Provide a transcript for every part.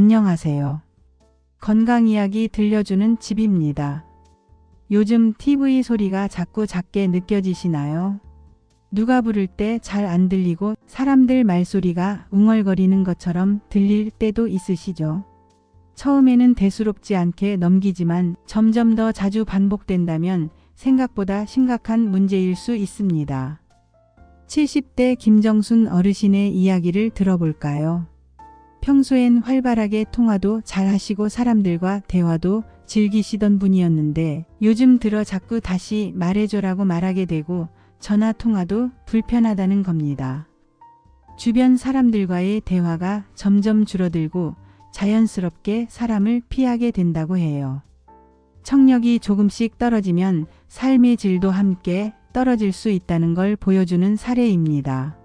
안녕하세요. 건강 이야기 들려주는 집입니다. 요즘 TV 소리가 자꾸 작게 느껴지시나요? 누가 부를 때 잘 안 들리고 사람들 말소리가 웅얼거리는 것처럼 들릴 때도 있으시죠? 처음에는 대수롭지 않게 넘기지만 점점 더 자주 반복된다면 생각보다 심각한 문제일 수 있습니다. 70대 김정순 어르신의 이야기를 들어볼까요? 평소엔 활발하게 통화도 잘 하시고 사람들과 대화도 즐기시던 분이었는데 요즘 들어 자꾸 다시 말해줘라고 말하게 되고 전화 통화도 불편하다는 겁니다. 주변 사람들과의 대화가 점점 줄어들고 자연스럽게 사람을 피하게 된다고 해요. 청력이 조금씩 떨어지면 삶의 질도 함께 떨어질 수 있다는 걸 보여주는 사례입니다.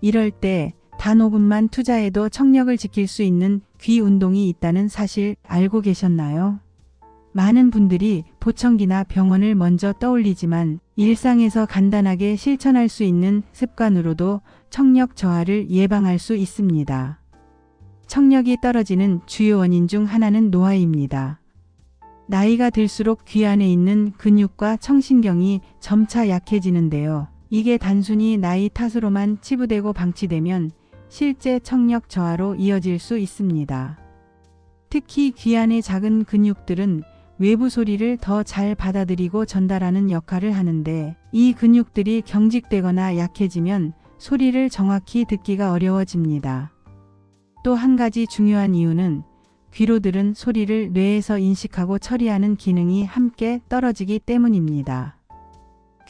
이럴 때 단 5분만 투자해도 청력을 지킬 수 있는 귀 운동이 있다는 사실 알고 계셨나요? 많은 분들이 보청기나 병원을 먼저 떠올리지만 일상에서 간단하게 실천할 수 있는 습관으로도 청력 저하를 예방할 수 있습니다. 청력이 떨어지는 주요 원인 중 하나는 노화입니다. 나이가 들수록 귀 안에 있는 근육과 청신경이 점차 약해지는데요. 이게 단순히 나이 탓으로만 치부되고 방치되면 실제 청력 저하로 이어질 수 있습니다. 특히 귀 안의 작은 근육들은 외부 소리를 더 잘 받아들이고 전달하는 역할을 하는데 이 근육들이 경직되거나 약해지면 소리를 정확히 듣기가 어려워집니다. 또 한 가지 중요한 이유는 귀로 들은 소리를 뇌에서 인식하고 처리하는 기능이 함께 떨어지기 때문입니다.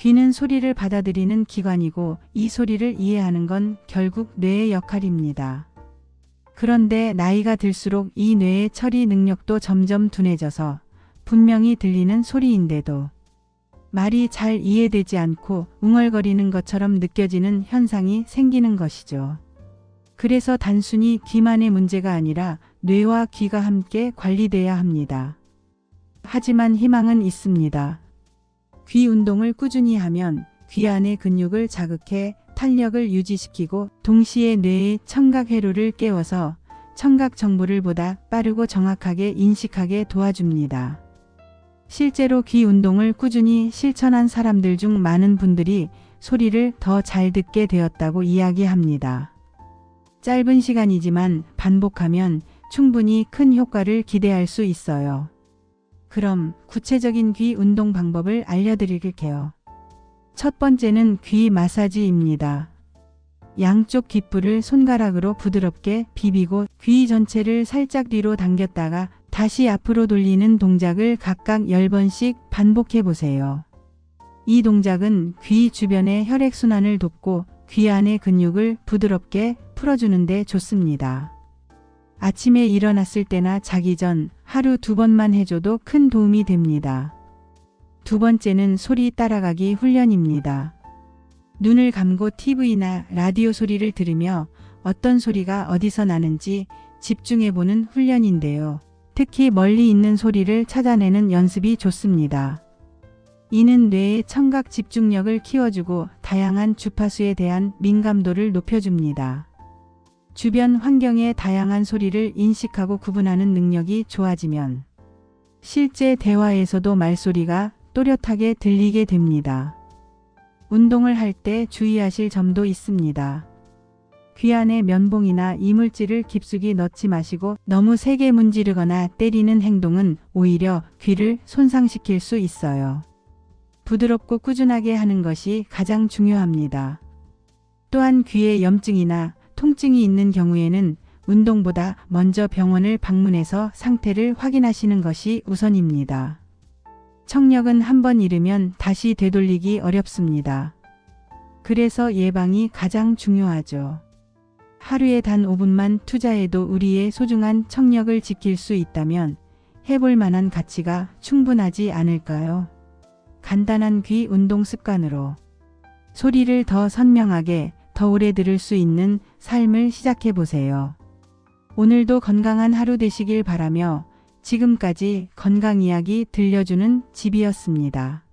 귀는 소리를 받아들이는 기관이고 이 소리를 이해하는 건 결국 뇌의 역할입니다. 그런데 나이가 들수록 이 뇌의 처리 능력도 점점 둔해져서 분명히 들리는 소리인데도 말이 잘 이해되지 않고 웅얼거리는 것처럼 느껴지는 현상이 생기는 것이죠. 그래서 단순히 귀만의 문제가 아니라 뇌와 귀가 함께 관리돼야 합니다. 하지만 희망은 있습니다. 귀 운동을 꾸준히 하면 귀 안의 근육을 자극해 탄력을 유지시키고 동시에 뇌의 청각 회로를 깨워서 청각 정보를 보다 빠르고 정확하게 인식하게 도와줍니다. 실제로 귀 운동을 꾸준히 실천한 사람들 중 많은 분들이 소리를 더 잘 듣게 되었다고 이야기합니다. 짧은 시간이지만 반복하면 충분히 큰 효과를 기대할 수 있어요. 그럼 구체적인 귀 운동 방법을 알려드릴게요. 첫 번째는 귀 마사지입니다. 양쪽 귓불을 손가락으로 부드럽게 비비고 귀 전체를 살짝 뒤로 당겼다가 다시 앞으로 돌리는 동작을 각각 10번씩 반복해 보세요. 이 동작은 귀 주변의 혈액순환을 돕고 귀 안의 근육을 부드럽게 풀어주는데 좋습니다. 아침에 일어났을 때나 자기 전 하루 두 번만 해줘도 큰 도움이 됩니다. 두 번째는 소리 따라가기 훈련입니다. 눈을 감고 TV나 라디오 소리를 들으며 어떤 소리가 어디서 나는지 집중해보는 훈련인데요. 특히 멀리 있는 소리를 찾아내는 연습이 좋습니다. 이는 뇌의 청각 집중력을 키워주고 다양한 주파수에 대한 민감도를 높여줍니다. 주변 환경의 다양한 소리를 인식하고 구분하는 능력이 좋아지면 실제 대화에서도 말소리가 또렷하게 들리게 됩니다. 운동을 할 때 주의하실 점도 있습니다. 귀 안에 면봉이나 이물질을 깊숙이 넣지 마시고 너무 세게 문지르거나 때리는 행동은 오히려 귀를 손상시킬 수 있어요. 부드럽고 꾸준하게 하는 것이 가장 중요합니다. 또한 귀에 염증이나 통증이 있는 경우에는 운동보다 먼저 병원을 방문해서 상태를 확인하시는 것이 우선입니다. 청력은 한번 잃으면 다시 되돌리기 어렵습니다. 그래서 예방이 가장 중요하죠. 하루에 단 5분만 투자해도 우리의 소중한 청력을 지킬 수 있다면 해볼 만한 가치가 충분하지 않을까요? 간단한 귀 운동 습관으로 소리를 더 선명하게 더 오래 들을 수 있는 삶을 시작해 보세요. 오늘도 건강한 하루 되시길 바라며 지금까지 건강 이야기 들려주는 집이었습니다.